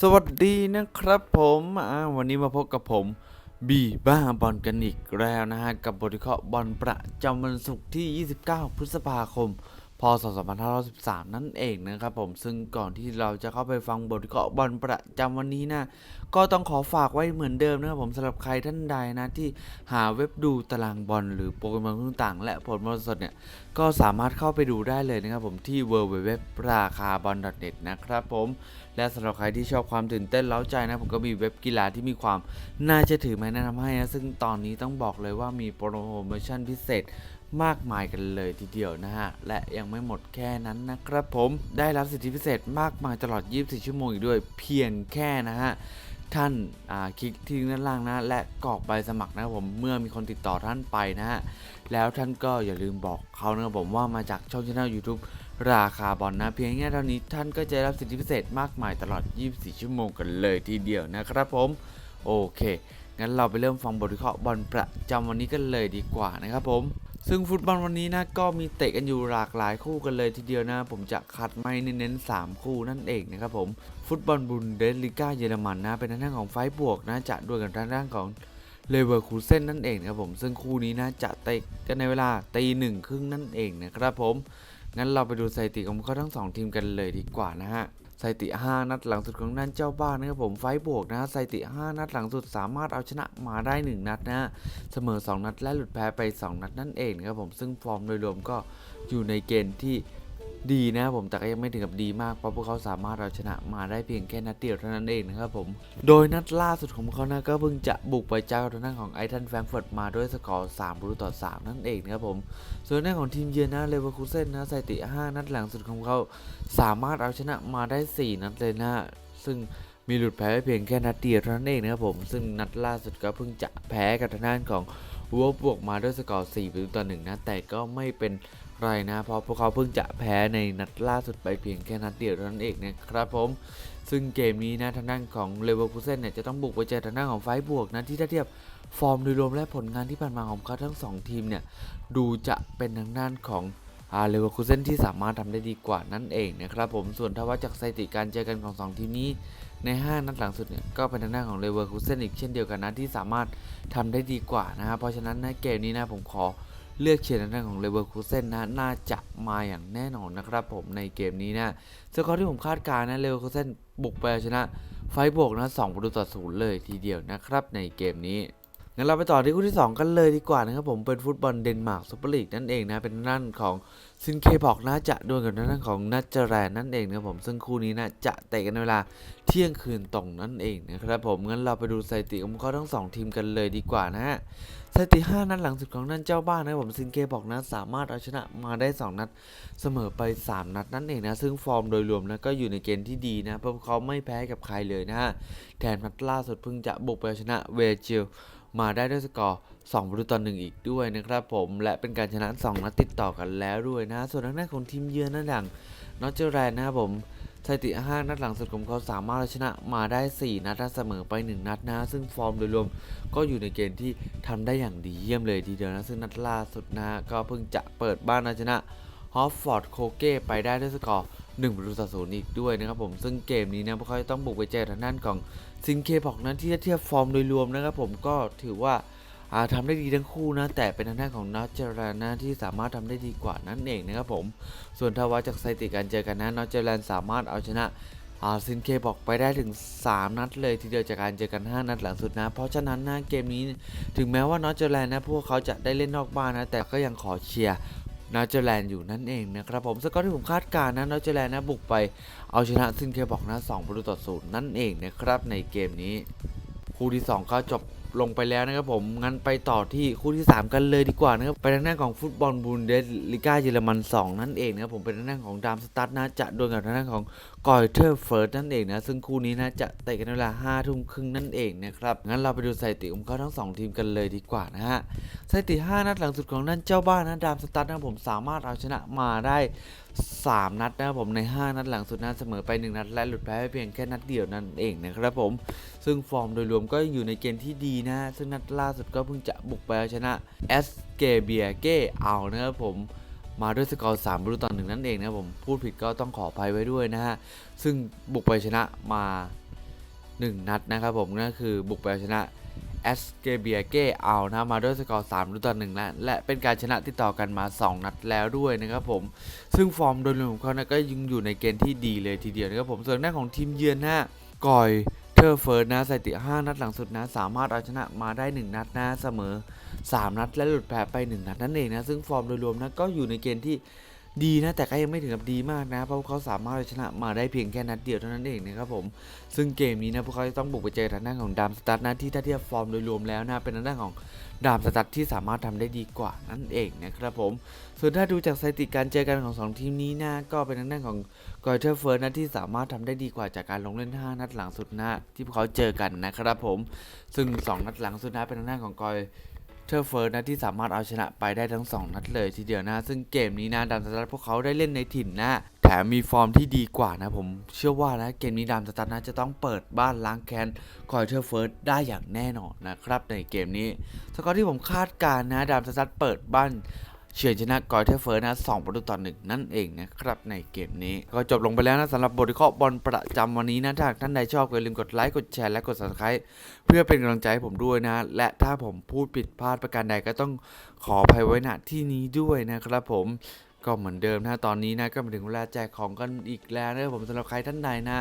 สวัสดีนะครับผมวันนี้มาพบกับผมบีบ้าบอลกันอีกแล้วนะฮะกับบทวิเคราะห์บอลประจำวันศุกร์ที่ 29 พฤษภาคม พศ 2513 นั่นเองนะครับผมซึ่งก่อนที่เราจะเข้าไปฟังบทวิเคราะห์บอลประจำวันนี้นะก็ต้องขอฝากไว้เหมือนเดิมนะครับผมสำหรับใครท่านใดนะที่หาเว็บดูตารางบอลหรือโปรแกรมต่างๆ และผลบอลสดเนี่ยก็สามารถเข้าไปดูได้เลยนะครับผมที่ w w w ราคาบอล .net นะครับผมและสำหรับใครที่ชอบความตื่นเต้นเล้าใจนะผมก็มีเว็บกีฬาที่มีความน่าเชื่อถือมาแนะนำให้นะซึ่งตอนนี้ต้องบอกเลยว่ามีโปรโมชั่นพิเศษ มากมายกันเลยทีเดียวนะฮะ และยังไม่หมดแค่นั้นนะครับผมได้รับสิทธิพิเศษมากมายตลอด 24 ชั่วโมงอีกด้วยเพียงแค่นะฮะท่านาคลิกที่ด้านล่างนะ และกรอกใบสมัครนะครับผมเมื่อมีคนติดต่อท่านไปนะฮะ แล้วท่านก็อย่าลืมบอกเขานะครับผมว่ามาจากช่องช anel YouTube ราคาบอลนะเพียงแค่เท่านี้ท่านก็จะได้รับสิทธิพิเศษมากมายตลอด 24 ชั่วโมงกันเลยทีเดียวนะครับผม โอเค งั้นเราไปเริ่มฟังบทวิเคราะห์บอลประจำวันนี้กันเลยดีกว่านะครับผม ซึ่งฟุตบอลวันนี้นะก็มีเตะกันอยู่หลากหลายคู่กันเลยทีเดียวนะ ผมจะคัดไม่เน้น 3 คู่นั่นเองนะครับผมฟุตบอลบุนเดสลิก้าเยอรมันนะ เป็นทางด้านของไฟบวกนะจะด้วยกันทางด้านของเลเวอร์คูเซนนั่นเองนะครับผมซึ่งคู่นี้นะจะเตะกันในเวลาตีหนึ่งครึ่งนั่นเองนะครับผมงั้นเราไปดูสถิติของเขาทั้ง 2 ทีมกันเลยดีกว่านะฮะ สถิติ 5 นัดหลังสุดของนั่นเจ้าบ้านนะครับผมไฟบวกนะฮะสถิติ 5 นัดหลังสุดสามารถเอาชนะมาได้ 1 นัดนะฮะเสมอ 2 นัดและหลุดแพ้ไป 2 นัดนั่นเองนะครับผมซึ่งฟอร์มโดยรวมก็อยู่ในเกณฑ์ที่ ดีนะผมแต่ก็ยังไม่ถึงกับดีมากเพราะพวกเขาสามารถเอาชนะมาได้เพียงแค่นัดเดียวเท่านั้นเองนะครับผม โดยนัดล่าสุดของเขานะก็เพิ่งจะบุกไปเจ้าทางด้านของไอทันแฟรงเฟิร์ตมาด้วยสกอร์3ประตูต่อ 3 นั่นเองนะครับผม ส่วนในของทีมเยือนนะเลเวอร์คูเซนนะสถิติ 5 นัดหลังสุดของเขาสามารถเอาชนะมาได้ 4 นัดเลยนะซึ่งมีหลุดแพ้เพียงแค่นัดเดียวเท่านั้นเองนะครับผม ซึ่งนัดล่าสุดก็เพิ่งจะแพ้กับทางด้านของวัวบวกมาด้วยสกอร์4ประตูต่อ1นะแต่ก็ไม่เป็น ไรนะ เพราะพวกเขาเพิ่งจะแพ้ในนัดล่าสุดไปเพียงแค่นัดเดียวเท่านั้นเองนะครับผม ซึ่งเกมนี้นะทางด้านของเลเวอร์คูเซนเนี่ยจะต้องบุกไปเจอทางด้านของไฟบวกนะที่ถ้าเทียบฟอร์มโดยรวมและผลงานที่ผ่านมาของเขาทั้งสองทีมเนี่ยดูจะเป็นทางด้านของอาเลเวอร์คูเซนที่สามารถทำได้ดีกว่านั่นเองนะครับผมส่วนถ้าว่าจากสถิติการเจอกันของ 2 ทีมนี้ใน 5 นัดหลังสุดเนี่ยก็เป็นทางด้านของเลเวอร์คูเซนอีกเช่นเดียวกันนะที่สามารถทำได้ดีกว่านะครับเพราะฉะนั้นในเกมนี้นะผมขอ เลือกเชียร์ทางด้านของเลเวอร์คูเซนนะน่าจะมาอย่างแน่นอนนะครับผมในเกมนี้นะสกอร์ที่ผมคาดการณ์นะเลเวอร์คูเซนบุกไปชนะไฟบวกนะสองประตูต่อศูนย์เลยทีเดียวนะครับในเกมนี้ งั้นเราไปต่อที่คู่ที่ 2 กันเลยดีกว่านะครับผมเป็นฟุตบอลเดนมาร์กซูเปอร์ลีกนั่นเองนะเป็นด้านของซินเคบอกนะจะดวลกับด้านของนัจเจแรนนั่นเองนะครับผมซึ่งคู่นี้นะจะเตะกันในเวลาเที่ยงคืนตรงนั่นเองนะครับผมงั้นเราไปดูสถิติของเขาทั้ง 2 ทีมกันเลยดีกว่านะฮะสถิติ5นัดหลังสุดของนั่นเจ้าบ้านนะครับผมซินเคบอกนะสามารถเอาชนะมาได้ 2 นัดเสมอไป 3 นัดนั่นเองนะซึ่งฟอร์มโดยรวมนะก็อยู่ในเกณฑ์ที่ดีนะเพราะเขาไม่แพ้กับใครเลยนะฮะแถมนัดล่าสุดเพิ่งจะบุกไปเอาชนะเวเจล มาได้ด้วยสกอร์2ประตูต่อหนึ่งอีกด้วยนะครับผมและเป็นการชนะ 2 นัดติดต่อกันแล้วด้วยนะ ส่วนทางด้านของทีมเยือนนั่นดังนอตเจอร์แรนนะครับผมสถิติ 5 นัดหลังสุดของเขาสามารถชนะมาได้ 4 นัดและเสมอไป 1 นัดนะ ซึ่งฟอร์มโดยรวมก็อยู่ในเกณฑ์ที่ทำได้อย่างดีเยี่ยมเลยทีเดียวนะ ซึ่งนัดล่าสุดนะ ก็เพิ่งจะเปิดบ้านเอาชนะฮอฟฟอร์ดโคเก้ไปได้ด้วยสกอร์ 1ประตูต่อศูนย์อีกด้วยนะครับผมซึ่งเกมนี้นะพวกเขาจะต้องบุกไปเจอทางด้านของซินเคบอกนั้นที่เทียบฟอร์มโดยรวมนะครับผมก็ถือว่าอ่าทำได้ดีทั้งคู่นะ แต่เป็นทางด้านของนัทเจรานะที่สามารถทำได้ดีกว่านั่นเองนะครับผม ส่วนถ้าว่าจากสถิติการเจอกันนะนัทเจรันสามารถเอาชนะอาซินเคบอกไปได้ถึง 3 นัดเลยทีเดียวจากการเจอกัน 5 นัดหลังสุดนะ เพราะฉะนั้นนะเกมนี้ถึงแม้ว่านอตเจอร์แลนด์นะพวกเขาจะได้เล่นนอกบ้านนะ แต่ก็ยังขอเชียร์ นอตเจอร์แลนด์อยู่นั่นเองนะครับผมสกอร์ที่ผมคาดการณ์นะนอตเจอร์แลนด์นะบุกไปเอาชนะซินเคบอกนะ2ประตูต่อศูนย์นั่นเองนะครับในเกมนี้ คู่ที่2ก็จบลงไปแล้วนะครับผม งั้นไปต่อที่คู่ที่ 3 กันเลยดีกว่านะครับ ไปทางด้านของฟุตบอลบูนเดสลิก้าเยอรมัน 2 นั่นเองนะครับผมเป็นทางด้านของดามสตัดนะจะโดนกับทางด้านของ กอยเทอร์เฟิร์สนั่นเองนะ ซึ่งคู่นี้นะจะเตะกันเวลา5ทุ่มครึ่งนั่นเองนะครับ งั้นเราไปดูสถิติของเขาทั้ง 2 ทีมกันเลยดีกว่านะฮะสถิติ 5 นัดหลังสุดของนั่นเจ้าบ้านนะดามสตัดนะครับผมสามารถเอาชนะมาได้ 3 นัดนะครับผมใน 5 นัดหลังสุดนะเสมอไป 1 นัด และหลุดแพ้ไปเพียงแค่นัดเดียวนั่นเองนะครับผม ซึ่งฟอร์มโดยรวมก็อยู่ในเกณฑ์ที่ดีนะ ซึ่งนัดล่าสุดก็เพิ่งจะบุกไปเอาชนะเอสเกเบียเกเอานะครับผม มาด้วยสกอร์3ประตูต่อหนึ่งนั่นเองนะผมพูดผิดก็ต้องขออภัยไว้ด้วยนะฮะ ซึ่งบุกไปชนะมา 1 นัดนะครับผมนั่นคือบุกไปชนะแอสเกเบียเกเอานะมาด้วยสกอร์3รุ่ต่อ1และและเป็นการชนะติดต่อกันมา 2 นัดแล้วด้วยนะครับผม ซึ่งฟอร์มโดยรวมของเขานะก็ยังอยู่ในเกณฑ์ที่ดีเลยทีเดียวนะครับผมส่วนหน้าของทีมเยือนนะกอย เทอร์เฟิร์สนะสถิติ 5 นัดหลังสุดนะ สามารถเอาชนะมาได้ 1 นัดนะเสมอ 3 นัดและหลุดแพ้ไป 1 นัดนั่นเองนะ ซึ่งฟอร์มโดยรวมนะก็อยู่ในเกณฑ์ที่ ดีนะแต่ก็ยังไม่ถึงกับดีมากนะ เพราะเขาสามารถชนะมาได้เพียงแค่นัดเดียวเท่านั้นเองนะครับผมซึ่งเกมนี้นะพวกเขาจะต้องบุกไปเจอทางด้านของดามสตัดนะที่ถ้าเทียบฟอร์มโดยรวมแล้วนะเป็นทางด้านของดามสตัดที่สามารถทำได้ดีกว่านั่นเองนะครับผมส่วนถ้าดูจากสถิติการเจอกันของสองทีมนี้นะก็เป็นทางด้านของกอยเทอร์เฟิร์สนะที่สามารถทำได้ดีกว่าจากการลงเล่น 5 นัดหลังสุดนะที่พวกเขาเจอกันนะครับผมซึ่ง 2 นัดหลังสุดนะเป็นทางด้านของกอย เทอร์เฟิร์สนะที่สามารถเอาชนะไปได้ทั้ง 2 นัดเลยทีเดียวนะ ซึ่งเกมนี้นะดามสตัดพวกเขาได้เล่นในถิ่นนะแถมมีฟอร์มที่ดีกว่านะผมเชื่อว่านะเกมนี้ดามสตัดนะจะต้องเปิดบ้านล้างแค้นคอยเทอร์เฟิร์สได้อย่างแน่นอนนะครับในเกมนี้สกอร์ที่ผมคาดการณ์นะดามสตัดเปิดบ้าน เฉือนชนะกอยเทอร์เฟิร์สนะสองประตูต่อหนึ่งนั่นเองนะครับในเกมนี้ ก็จบลงไปแล้วนะสำหรับบทวิเคราะห์บอลประจำวันนี้นะถ้าท่านใดชอบก็อย่าลืมกดไลค์กดแชร์และกด subscribe เพื่อเป็นกำลังใจให้ผมด้วยนะ และถ้าผมพูดผิดพลาดประการใดก็ต้องขออภัยไว้ณที่นี้ด้วยนะครับผมก็เหมือนเดิมนะตอนนี้นะก็มาถึงเวลาแจกของกันอีกแล้วนะผมสำหรับใครท่านใดนะ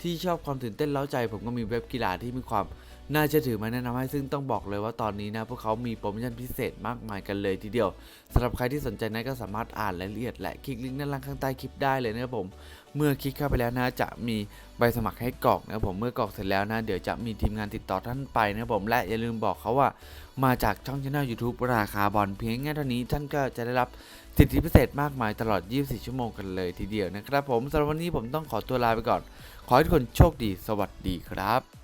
ที่ชอบความตื่นเต้นเล้าใจ ผมก็มีเว็บกีฬาที่มีความ น่าจะถือมาแนะนำให้ซึ่งต้องบอกเลยว่าตอนนี้นะพวกเขามีโปรโมชั่นพิเศษมากมายกันเลยทีเดียวสำหรับใครที่สนใจนะก็สามารถอ่านรายละเอียดและคลิกลิงก์ด้านล่างข้างใต้คลิปได้เลยนะครับผมเมื่อคลิกเข้าไปแล้วนะจะมีใบสมัครให้กรอกนะครับผมเมื่อกรอกเสร็จแล้วนะเดี๋ยวจะมีทีมงานติดต่อท่านไปนะครับผมและอย่าลืมบอกเขาว่ามาจากช่องช anel YouTube ราคาบอลเพียงแค่เท่านี้ท่านก็จะได้รับสิทธิพิเศษมากมายตลอด 24 ชั่วโมงกันเลยทีเดียวนะครับผมสำหรับวันนี้ผมต้องขอตัวลาไปก่อน ขอให้ทุกคนโชคดี สวัสดีครับ